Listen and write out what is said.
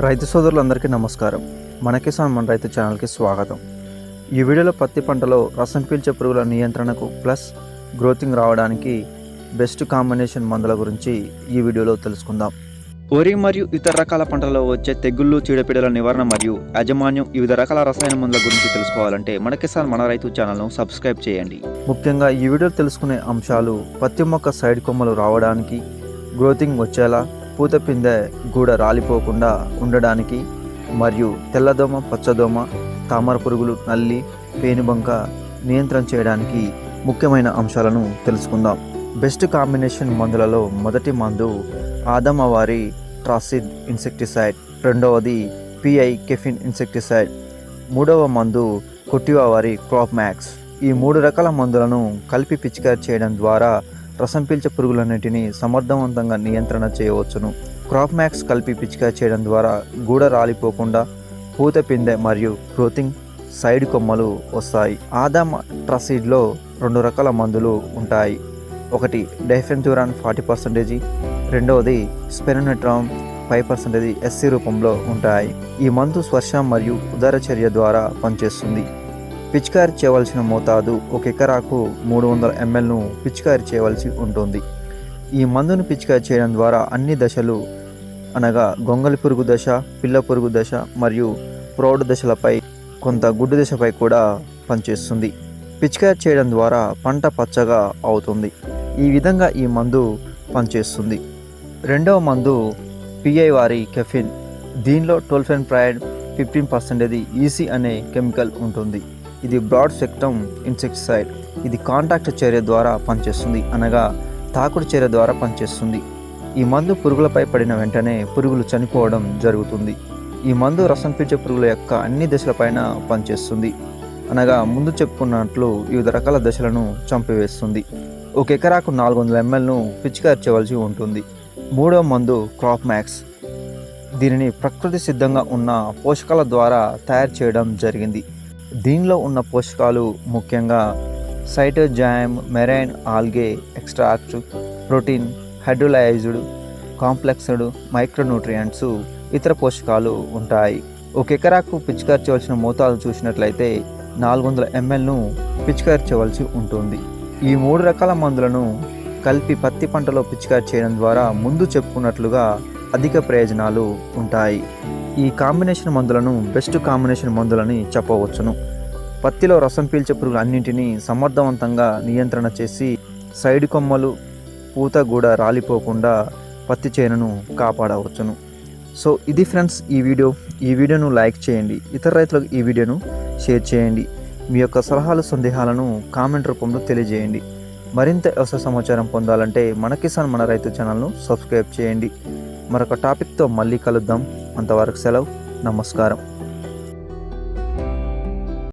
రైతు సోదరులందరికీ నమస్కారం. మన కిసాన్ మన రైతు ఛానల్కి స్వాగతం. ఈ వీడియోలో పత్తి పంటలో రసం పీల్చే పురుగుల నియంత్రణకు ప్లస్ గ్రోతింగ్ రావడానికి బెస్ట్ కాంబినేషన్ మందుల గురించి ఈ వీడియోలో తెలుసుకుందాం. వరి మరియు ఇతర రకాల పంటలలో వచ్చే తెగుళ్ళు చీడపీడల నివారణ మరియు యాజమాన్యం వివిధ రకాల రసాయన మందుల గురించి తెలుసుకోవాలంటే మన కిసాన్ మన రైతు ఛానల్ను సబ్స్క్రైబ్ చేయండి. ముఖ్యంగా ఈ వీడియోలో తెలుసుకునే అంశాలు పత్తి మొక్క సైడ్ కొమ్మలు రావడానికి గ్రోతింగ్ వచ్చేలా పూత పిందె గూడ రాలిపోకుండా ఉండడానికి మరియు తెల్లదోమ పచ్చదోమ తామర పురుగులు నల్లి పేనుబంక నియంత్రణ చేయడానికి ముఖ్యమైన అంశాలను తెలుసుకుందాం. బెస్ట్ కాంబినేషన్ మందులలో మొదటి మందు ఆదమవారి ట్రాసిడ్ ఇన్సెక్టిసైడ్ రెండవది పిఐ కెఫిన్ ఇన్సెక్టిసైడ్ మూడవ మందు కొట్టివా వారి క్రాప్ మ్యాక్స్. ఈ మూడు రకాల మందులను కలిపి పిచికారి చేయడం ద్వారా రసం పీల్చే పురుగులన్నిటిని సమర్థవంతంగా నియంత్రణ చేయవచ్చును. క్రాప్ మ్యాక్స్ కలిపి పిచికారి చేయడం ద్వారా గూడ రాలిపోకుండా పూత పిందె మరియు గ్రోతింగ్ సైడ్ కొమ్మలు వస్తాయి. ఆదామ ట్రసీడ్లో రెండు రకాల మందులు ఉంటాయి. ఒకటి డైఫెన్థ్యూరాన్ ఫార్టీ పర్సెంటేజీ రెండవది స్పెనోనెట్రామ్ ఫైవ్ పర్సెంటేజ్ ఎస్సీ రూపంలో ఉంటాయి. ఈ మందు స్వర్శ మరియు ఉదరచర్య ద్వారా పనిచేస్తుంది. పిచికారి చేయవలసిన మోతాదు ఒక ఎకరాకు మూడు వందల ఎంఎల్ను పిచికారి చేయవలసి ఉంటుంది. ఈ మందును పిచికారి చేయడం ద్వారా అన్ని దశలు అనగా గొంగలి పురుగు దశ పిల్ల పురుగు దశ మరియు ప్రౌఢ దశలపై కొంత గుడ్డు దశపై కూడా పనిచేస్తుంది. పిచికారి చేయడం ద్వారా పంట పచ్చగా అవుతుంది. ఈ విధంగా ఈ మందు పనిచేస్తుంది. రెండవ మందు పిఐ వారి కెఫిన్. దీనిలో tolfenpyrad fifteen percentage EC అనే కెమికల్ ఉంటుంది. ఇది బ్రాడ్ సెక్టమ్ ఇన్సెక్టిసైడ్ ఇది కాంటాక్ట్ చర్య ద్వారా పనిచేస్తుంది అనగా తాకుడు చర్య ద్వారా పనిచేస్తుంది. ఈ మందు పురుగులపై పడిన వెంటనే పురుగులు చనిపోవడం జరుగుతుంది. ఈ మందు రసం పీల్చే పురుగుల యొక్క అన్ని దశలపైన పనిచేస్తుంది. అనగా ముందు చెప్పుకున్నట్లు వివిధ రకాల దశలను చంపివేస్తుంది. ఒక ఎకరాకు నాలుగు వందల ఎంఎల్ను పిచికారి చేయవలసి ఉంటుంది. మూడవ మందు క్రాప్ మ్యాక్స్. దీనిని ప్రకృతి సిద్ధంగా ఉన్న పోషకాల ద్వారా తయారు చేయడం జరిగింది. దీనిలో ఉన్న పోషకాలు ముఖ్యంగా Cytozyme marine algae extract protein hydrolysed complexed micronutrients ఇతర పోషకాలు ఉంటాయి. ఒక ఎకరాకు పిచికారించవలసిన మోతాదు చూసినట్లయితే నాలుగు వందల ఎంఎల్ను పిచికారించవలసి ఉంటుంది. ఈ మూడు రకాల మందులను కలిపి పత్తి పంటలో పిచికారి చేయడం ద్వారా ముందు చెప్పుకున్నట్లుగా అధిక ప్రయోజనాలు ఉంటాయి. ఈ కాంబినేషన్ మందులను బెస్ట్ కాంబినేషన్ మందులని చెప్పవచ్చును. పత్తిలో రసం పీల్చే పురుగులు అన్నింటినీ సమర్థవంతంగా నియంత్రణ చేసి సైడ్ కొమ్మలు పూత కూడా రాలిపోకుండా పత్తి చేనును కాపాడవచ్చును. సో ఇది ఫ్రెండ్స్ ఈ వీడియో. ఈ వీడియోను లైక్ చేయండి. ఇతర రైతులకు ఈ వీడియోను షేర్ చేయండి. మీ యొక్క సలహాలు సందేహాలను కామెంట్ రూపంలో తెలియజేయండి. మరింత వ్యవసాయ సమాచారం పొందాలంటే మన కిసాన్ మన రైతు ఛానల్ను సబ్స్క్రైబ్ చేయండి. మరొక టాపిక్తో మళ్ళీ కలుద్దాం. అంతవరకు సెలవు. నమస్కారం.